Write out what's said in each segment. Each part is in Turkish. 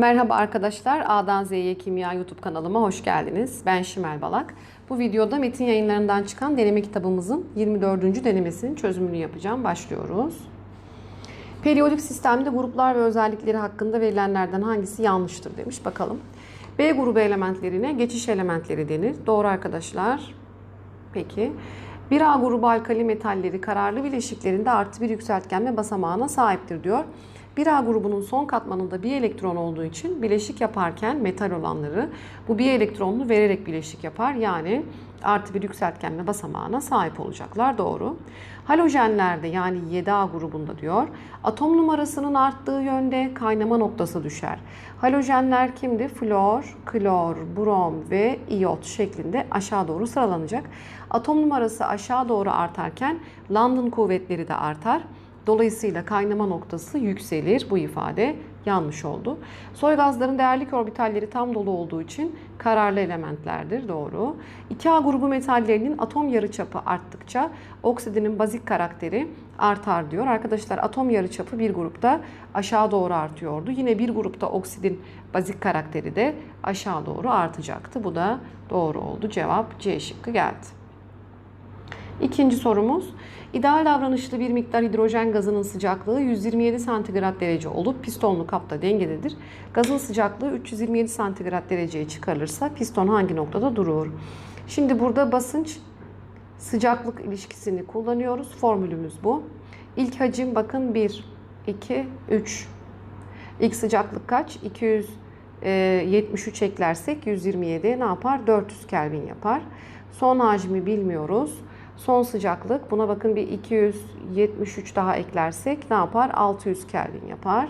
Merhaba arkadaşlar, A'dan Z'ye Kimya YouTube kanalıma hoş geldiniz. Ben Şimel Balak. Bu videoda Metin yayınlarından çıkan deneme kitabımızın 24. denemesinin çözümünü yapacağım. Başlıyoruz. Periyodik sistemde gruplar ve özellikleri hakkında verilenlerden hangisi yanlıştır demiş. Bakalım. B grubu elementlerine geçiş elementleri denir. Doğru arkadaşlar. Peki. 1A grubu alkali metalleri kararlı bileşiklerinde artı bir yükseltgenme basamağına sahiptir diyor. 1A grubunun son katmanında bir elektron olduğu için bileşik yaparken metal olanları bu bir elektronlu vererek bileşik yapar. Yani artı bir yükseltgenme basamağına sahip olacaklar. Doğru. Halojenlerde yani 7A grubunda diyor atom numarasının arttığı yönde kaynama noktası düşer. Halojenler kimdi? Flor, klor, brom ve iyot şeklinde aşağı doğru sıralanacak. Atom numarası aşağı doğru artarken London kuvvetleri de artar. Dolayısıyla kaynama noktası yükselir. Bu ifade yanlış oldu. Soy gazların değerlik orbitalleri tam dolu olduğu için kararlı elementlerdir. Doğru. 2A grubu metallerinin atom yarıçapı arttıkça oksidinin bazik karakteri artar diyor. Arkadaşlar atom yarıçapı bir grupta aşağı doğru artıyordu. Yine bir grupta oksidin bazik karakteri de aşağı doğru artacaktı. Bu da doğru oldu. Cevap C şıkkı geldi. İkinci sorumuz. İdeal davranışlı bir miktar hidrojen gazının sıcaklığı 127 santigrat derece olup pistonlu kapta dengededir. Gazın sıcaklığı 327 santigrat dereceye çıkarılırsa piston hangi noktada durur? Şimdi burada basınç sıcaklık ilişkisini kullanıyoruz. Formülümüz bu. İlk hacim bakın 1, 2, 3. İlk sıcaklık kaç? 273 eklersek 127 ne yapar? 400 Kelvin yapar. Son hacmi bilmiyoruz. Son sıcaklık buna bakın bir 273 daha eklersek ne yapar? 600 Kelvin yapar.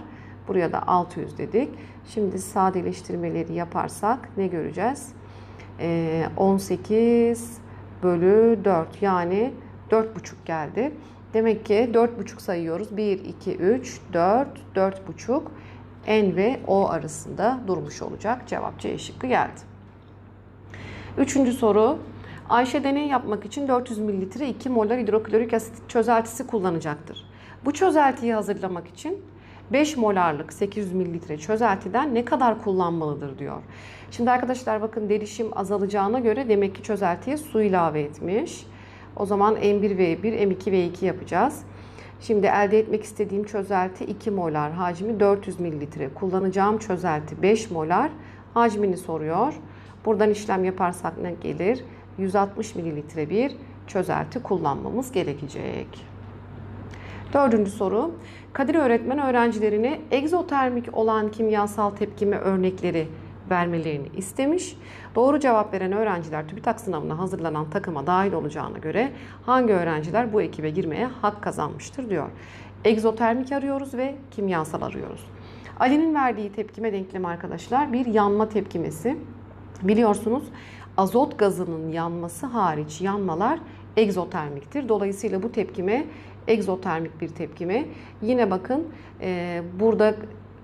Buraya da 600 dedik. Şimdi sadeleştirmeleri yaparsak ne göreceğiz? Ee, 18 bölü 4 yani 4,5 geldi. Demek ki 4,5 sayıyoruz. 1, 2, 3, 4, 4,5 N ve O arasında durmuş olacak. Cevap C şıkkı geldi. Üçüncü soru. Ayşe deney yapmak için 400 mililitre 2 molar hidroklorik asit çözeltisi kullanacaktır. Bu çözeltiyi hazırlamak için 5 molarlık 800 mililitre çözeltiden ne kadar kullanmalıdır diyor. Şimdi arkadaşlar bakın derişim azalacağına göre demek ki çözeltiye su ilave etmiş. O zaman M1V1, M2V2 yapacağız. Şimdi elde etmek istediğim çözelti 2 molar, hacmi 400 mililitre. Kullanacağım çözelti 5 molar, hacmini soruyor. Buradan işlem yaparsak ne gelir? 160 mililitre bir çözelti kullanmamız gerekecek. Dördüncü soru. Kadir öğretmen öğrencilerine egzotermik olan kimyasal tepkime örnekleri vermelerini istemiş. Doğru cevap veren öğrenciler TÜBİTAK sınavına hazırlanan takıma dahil olacağına göre hangi öğrenciler bu ekibe girmeye hak kazanmıştır diyor. Egzotermik arıyoruz ve kimyasal arıyoruz. Ali'nin verdiği tepkime denklemi arkadaşlar bir yanma tepkimesi. Biliyorsunuz azot gazının yanması hariç yanmalar egzotermiktir. Dolayısıyla bu tepkime egzotermik bir tepkime. Yine bakın e, burada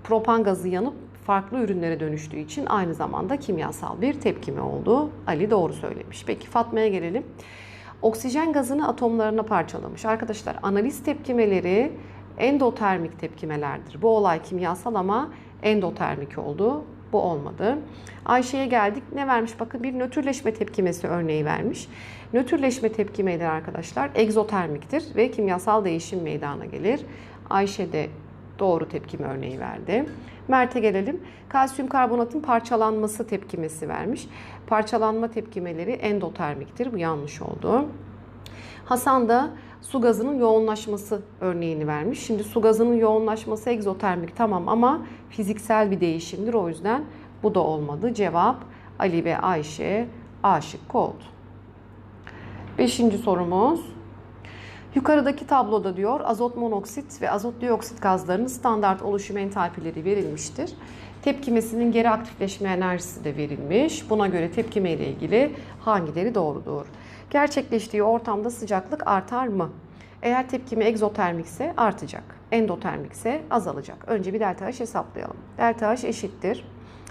propan gazı yanıp farklı ürünlere dönüştüğü için aynı zamanda kimyasal bir tepkime oldu. Ali doğru söylemiş. Peki Fatma'ya gelelim. Oksijen gazını atomlarına parçalamış. Arkadaşlar analiz tepkimeleri endotermik tepkimelerdir. Bu olay kimyasal ama endotermik oldu. Bu olmadı. Ayşe'ye geldik. Ne vermiş? Bakın bir nötrleşme tepkimesi örneği vermiş. Nötrleşme tepkimeleri arkadaşlar egzotermiktir ve kimyasal değişim meydana gelir. Ayşe de doğru tepkime örneği verdi. Mert'e gelelim. Kalsiyum karbonatın parçalanması tepkimesi vermiş. Parçalanma tepkimeleri endotermiktir. Bu yanlış oldu. Hasan da su gazının yoğunlaşması örneğini vermiş. Şimdi su gazının yoğunlaşması egzotermik tamam ama fiziksel bir değişimdir. O yüzden bu da olmadı. Cevap Ali ve Ayşe A şıkkı oldu. Beşinci sorumuz. Yukarıdaki tabloda diyor azot monoksit ve azot dioksit gazlarının standart oluşum entalpileri verilmiştir. Tepkimesinin geri aktifleşme enerjisi de verilmiş. Buna göre tepkime ile ilgili hangileri doğrudur? Gerçekleştiği ortamda sıcaklık artar mı? Eğer tepkime egzotermikse artacak. Endotermikse azalacak. Önce bir delta H hesaplayalım. Delta H eşittir.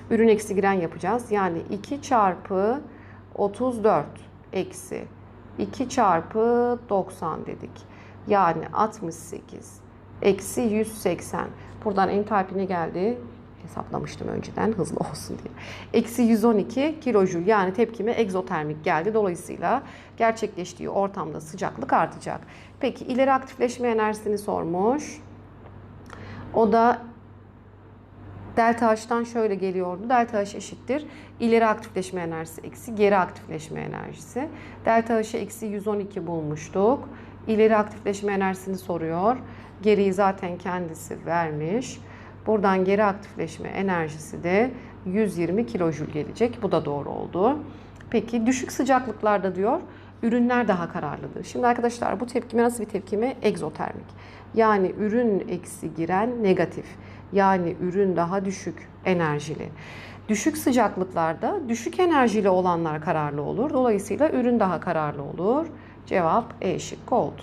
Ürün eksi giren yapacağız. Yani 2 çarpı 34 eksi 2 çarpı 90 dedik. Yani 68 eksi 180. Buradan entalpi ne geldi? Hesaplamıştım önceden hızlı olsun diye. Eksi 112 kilojül yani tepkime egzotermik geldi. Dolayısıyla gerçekleştiği ortamda sıcaklık artacak. Peki ileri aktifleşme enerjisini sormuş. O da delta H'tan şöyle geliyordu. Delta H eşittir. İleri aktifleşme enerjisi eksi geri aktifleşme enerjisi. Delta H'ı eksi 112 bulmuştuk. İleri aktifleşme enerjisini soruyor. Geriyi zaten kendisi vermiş. Buradan geri aktifleşme enerjisi de 120 kilojül gelecek. Bu da doğru oldu. Peki düşük sıcaklıklarda diyor ürünler daha kararlıdır. Şimdi arkadaşlar bu tepkime nasıl bir tepkime? Egzotermik. Yani ürün eksi giren negatif. Yani ürün daha düşük enerjili. Düşük sıcaklıklarda düşük enerjili olanlar kararlı olur. Dolayısıyla ürün daha kararlı olur. Cevap E şıkkı oldu.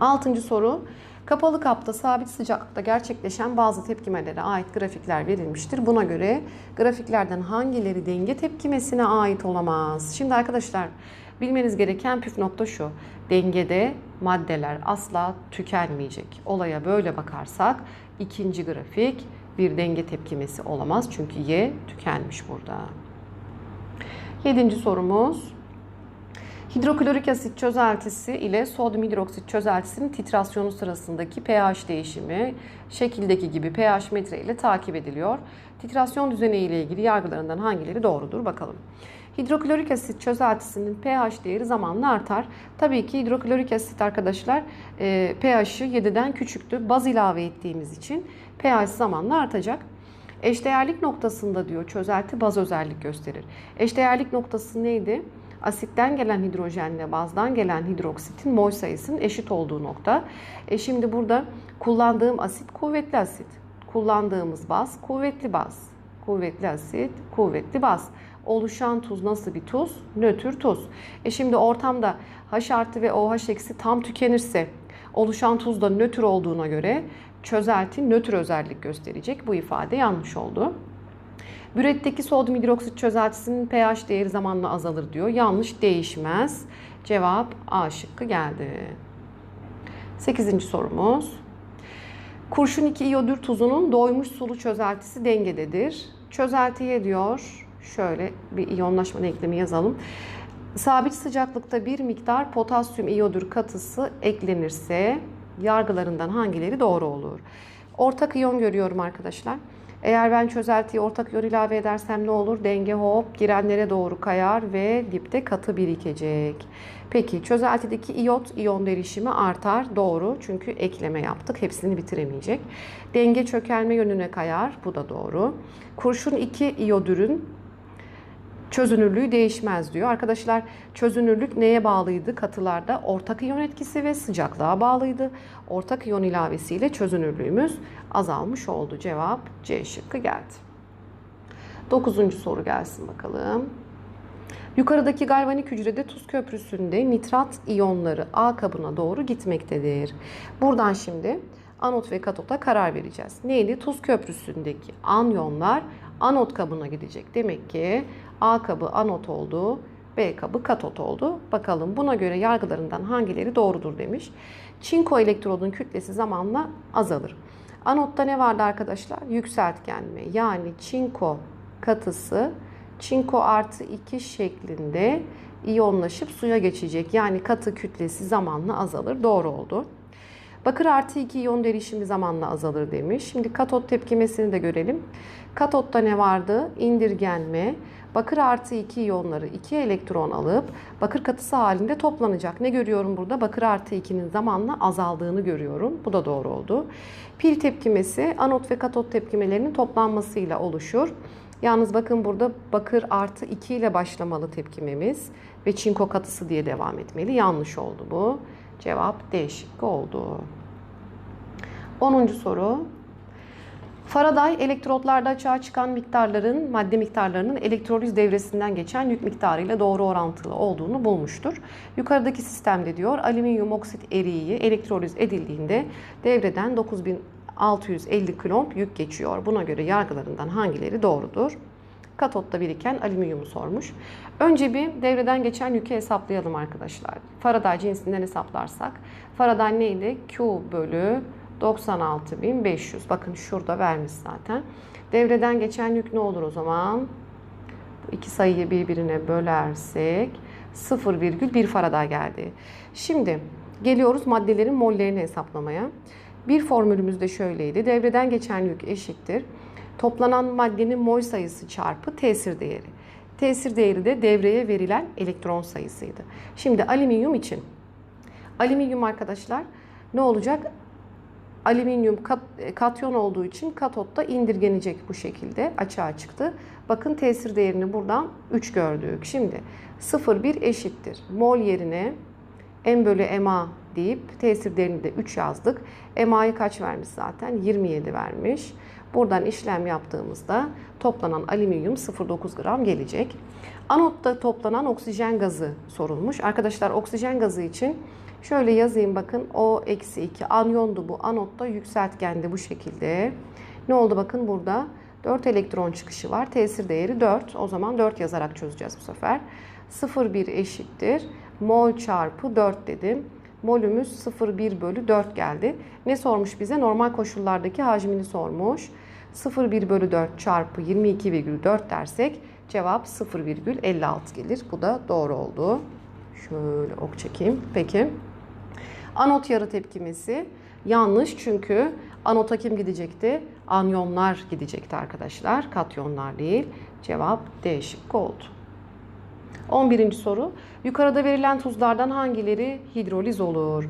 Altıncı soru. Kapalı kapta sabit sıcaklıkta gerçekleşen bazı tepkimelere ait grafikler verilmiştir. Buna göre grafiklerden hangileri denge tepkimesine ait olamaz? Şimdi arkadaşlar bilmeniz gereken püf nokta şu. Dengede maddeler asla tükenmeyecek. Olaya böyle bakarsak ikinci grafik bir denge tepkimesi olamaz. Çünkü Y tükenmiş burada. Yedinci sorumuz. Hidroklorik asit çözeltisi ile sodyum hidroksit çözeltisinin titrasyonu sırasındaki pH değişimi şekildeki gibi pH metre ile takip ediliyor. Titrasyon düzeni ile ilgili yargılarından hangileri doğrudur bakalım. Hidroklorik asit çözeltisinin pH değeri zamanla artar. Tabii ki hidroklorik asit arkadaşlar e, pH'ı 7'den küçüktü. Baz ilave ettiğimiz için pH zamanla artacak. Eşdeğerlik noktasında diyor çözelti baz özellik gösterir. Eşdeğerlik noktası neydi? Asitten gelen hidrojenle bazdan gelen hidroksitin mol sayısının eşit olduğu nokta. E şimdi burada kullandığım asit kuvvetli asit. Kullandığımız baz kuvvetli baz. Kuvvetli asit, kuvvetli baz. Oluşan tuz nasıl bir tuz? Nötr tuz. E şimdi ortamda H artı ve OH eksi tam tükenirse oluşan tuz da nötr olduğuna göre çözelti nötr özellik gösterecek. Bu ifade yanlış oldu. Büretteki sodyum hidroksit çözeltisinin pH değeri zamanla azalır diyor. Yanlış değişmez. Cevap A şıkkı geldi. 8. sorumuz. Kurşun 2 iyodür tuzunun doymuş sulu çözeltisi dengededir. Çözeltiye diyor şöyle bir iyonlaşma denklemi yazalım. Sabit sıcaklıkta bir miktar potasyum iyodür katısı eklenirse yargılarından hangileri doğru olur? Ortak iyon görüyorum arkadaşlar. Eğer ben çözeltiyi ortak iyon ilave edersem ne olur? Denge hop girenlere doğru kayar ve dipte katı birikecek. Peki çözeltideki iyot iyon derişimi artar. Doğru. Çünkü ekleme yaptık. Hepsini bitiremeyecek. Denge çökelme yönüne kayar. Bu da doğru. Kurşun 2 iyodürün çözünürlüğü değişmez diyor. Arkadaşlar çözünürlük neye bağlıydı katılarda? Ortak iyon etkisi ve sıcaklığa bağlıydı. Ortak iyon ilavesiyle çözünürlüğümüz azalmış oldu. Cevap C şıkkı geldi. Dokuzuncu soru gelsin bakalım. Yukarıdaki galvanik hücrede tuz köprüsünde nitrat iyonları A kabına doğru gitmektedir. Buradan şimdi anot ve katota karar vereceğiz. Neydi? Tuz köprüsündeki anyonlar anot kabına gidecek. Demek ki A kabı anot oldu, B kabı katot oldu. Bakalım buna göre yargılarından hangileri doğrudur demiş. Çinko elektrodun kütlesi zamanla azalır. Anotta ne vardı arkadaşlar? Yükseltgenme yani çinko katısı çinko artı 2 şeklinde iyonlaşıp suya geçecek. Yani katı kütlesi zamanla azalır. Doğru oldu. Bakır artı 2 iyon derişimi zamanla azalır demiş. Şimdi katot tepkimesini de görelim. Katotta ne vardı? İndirgenme. Bakır artı 2 iyonları 2 elektron alıp bakır katısı halinde toplanacak. Ne görüyorum burada? Bakır artı 2'nin zamanla azaldığını görüyorum. Bu da doğru oldu. Pil tepkimesi anot ve katot tepkimelerinin toplanmasıyla oluşur. Yalnız bakın burada bakır artı 2 ile başlamalı tepkimemiz ve çinko katısı diye devam etmeli. Yanlış oldu bu. Cevap D şıkkı oldu. 10. soru. Faraday elektrotlarda açığa çıkan miktarların, madde miktarlarının elektroliz devresinden geçen yük miktarıyla doğru orantılı olduğunu bulmuştur. Yukarıdaki sistemde diyor alüminyum oksit eriği elektroliz edildiğinde devreden 9650 klomp yük geçiyor. Buna göre yargılarından hangileri doğrudur? Katotta biriken alüminyumu sormuş. Önce bir devreden geçen yükü hesaplayalım arkadaşlar. Faraday cinsinden hesaplarsak. Faraday neydi? Q bölü 96.500. Bakın şurada vermiş zaten. Devreden geçen yük ne olur o zaman? Bu iki sayıyı birbirine bölersek 0,1 farada geldi. Şimdi geliyoruz maddelerin mollerini hesaplamaya. Bir formülümüz de şöyleydi. Devreden geçen yük eşittir. Toplanan maddenin mol sayısı çarpı tesir değeri. Tesir değeri de devreye verilen elektron sayısıydı. Şimdi alüminyum için. Alüminyum arkadaşlar ne olacak? Alüminyum kat, katyon olduğu için katotta indirgenecek bu şekilde açığa çıktı. Bakın tesir değerini buradan 3 gördük. Şimdi 0,1 eşittir. Mol yerine M bölü MA deyip tesir değerini de 3 yazdık. MA'yı kaç vermiş zaten? 27 vermiş. Buradan işlem yaptığımızda toplanan alüminyum 0,9 gram gelecek. Anotta toplanan oksijen gazı sorulmuş. Arkadaşlar oksijen gazı için şöyle yazayım bakın O eksi 2 anyondu bu. Anotta yükseltgendi bu şekilde. Ne oldu bakın burada 4 elektron çıkışı var. Tesir değeri 4. O zaman 4 yazarak çözeceğiz bu sefer. 0,1 eşittir. Mol çarpı 4 dedim. Molümüz 0,1 bölü 4 geldi. Ne sormuş bize? Normal koşullardaki hacmini sormuş. 0,1 bölü 4 çarpı 22,4 dersek cevap 0,56 gelir. Bu da doğru oldu. Şöyle ok çekeyim. Peki. Anot yarı tepkimesi yanlış çünkü anota kim gidecekti? Anyonlar gidecekti arkadaşlar. Katyonlar değil. Cevap D şıkkı oldu. 11. soru. Yukarıda verilen tuzlardan hangileri hidroliz olur?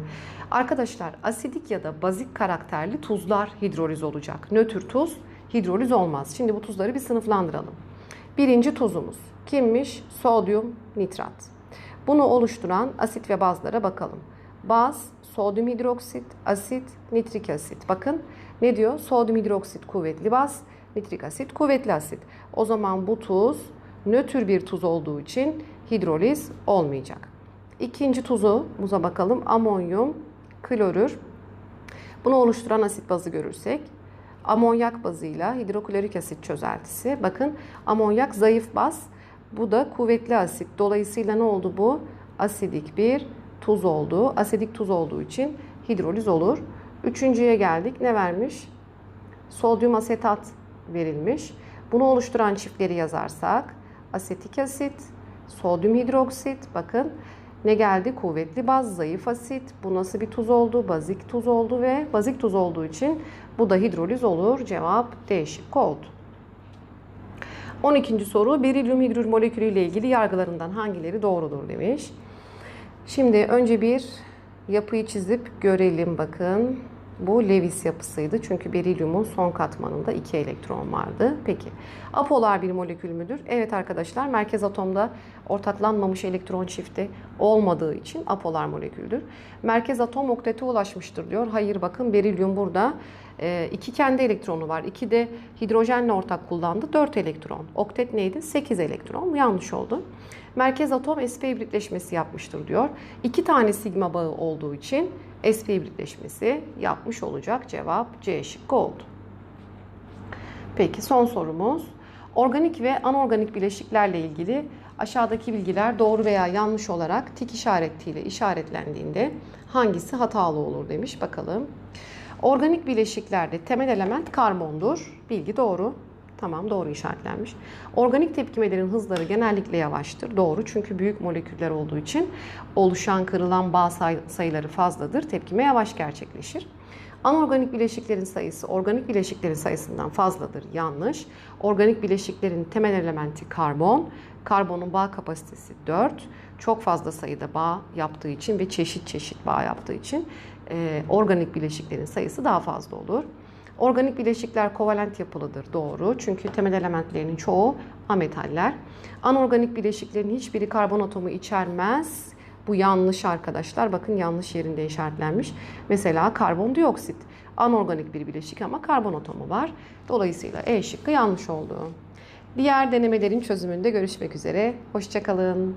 Arkadaşlar asidik ya da bazik karakterli tuzlar hidroliz olacak. Nötr tuz hidroliz olmaz. Şimdi bu tuzları bir sınıflandıralım. Birinci tuzumuz kimmiş? Sodyum nitrat. Bunu oluşturan asit ve bazlara bakalım. Baz, sodyum hidroksit, asit, nitrik asit. Bakın ne diyor? Sodyum hidroksit kuvvetli baz, nitrik asit kuvvetli asit. O zaman bu tuz nötr bir tuz olduğu için hidroliz olmayacak. İkinci tuzumuza bakalım. Amonyum, klorür. Bunu oluşturan asit bazı görürsek amonyak bazıyla hidroklorik asit çözeltisi. Bakın amonyak zayıf baz. Bu da kuvvetli asit. Dolayısıyla ne oldu bu? Asidik bir tuz oldu. Asidik tuz olduğu için hidroliz olur. Üçüncüye geldik. Ne vermiş? Sodyum asetat verilmiş. Bunu oluşturan çiftleri yazarsak asetik asit, sodyum hidroksit bakın ne geldi? Kuvvetli baz, zayıf asit. Bu nasıl bir tuz oldu? Bazik tuz oldu ve bazik tuz olduğu için bu da hidroliz olur. Cevap D şıkkı oldu. 12. soru berilyum hidrür molekülü ile ilgili yargılarından hangileri doğrudur demiş. Şimdi önce bir yapıyı çizip görelim bakın. Bu Lewis yapısıydı. Çünkü berilyumun son katmanında iki elektron vardı. Peki apolar bir molekül müdür? Evet arkadaşlar merkez atomda ortaklanmamış elektron çifti olmadığı için apolar moleküldür. Merkez atom oktete ulaşmıştır diyor. Hayır bakın berilyum burada e, iki kendi elektronu var. İki de hidrojenle ortak kullandı. 4 elektron. Oktet neydi? 8 elektron. Yanlış oldu. Merkez atom sp hibritleşmesi yapmıştır diyor. İki tane sigma bağı olduğu için sp hibritleşmesi yapmış olacak. Cevap C şıkkı oldu. Peki son sorumuz. Organik ve anorganik bileşiklerle ilgili aşağıdaki bilgiler doğru veya yanlış olarak tik işaretiyle işaretlendiğinde hangisi hatalı olur demiş. Bakalım. Organik bileşiklerde temel element karbondur. Bilgi doğru. Tamam doğru işaretlenmiş. Organik tepkimelerin hızları genellikle yavaştır. Doğru çünkü büyük moleküller olduğu için oluşan kırılan bağ sayıları fazladır. Tepkime yavaş gerçekleşir. Anorganik bileşiklerin sayısı organik bileşiklerin sayısından fazladır. Yanlış. Organik bileşiklerin temel elementi karbon. Karbonun bağ kapasitesi 4. Çok fazla sayıda bağ yaptığı için ve çeşit çeşit bağ yaptığı için e, organik bileşiklerin sayısı daha fazla olur. Organik bileşikler kovalent yapılıdır. Doğru. Çünkü temel elementlerinin çoğu ametaller. Anorganik bileşiklerin hiçbiri karbon atomu içermez. Bu yanlış arkadaşlar. Bakın yanlış yerinde işaretlenmiş. Mesela karbondioksit anorganik bir bileşik ama karbon atomu var. Dolayısıyla E şıkkı yanlış oldu. Diğer denemelerin çözümünde görüşmek üzere. Hoşçakalın.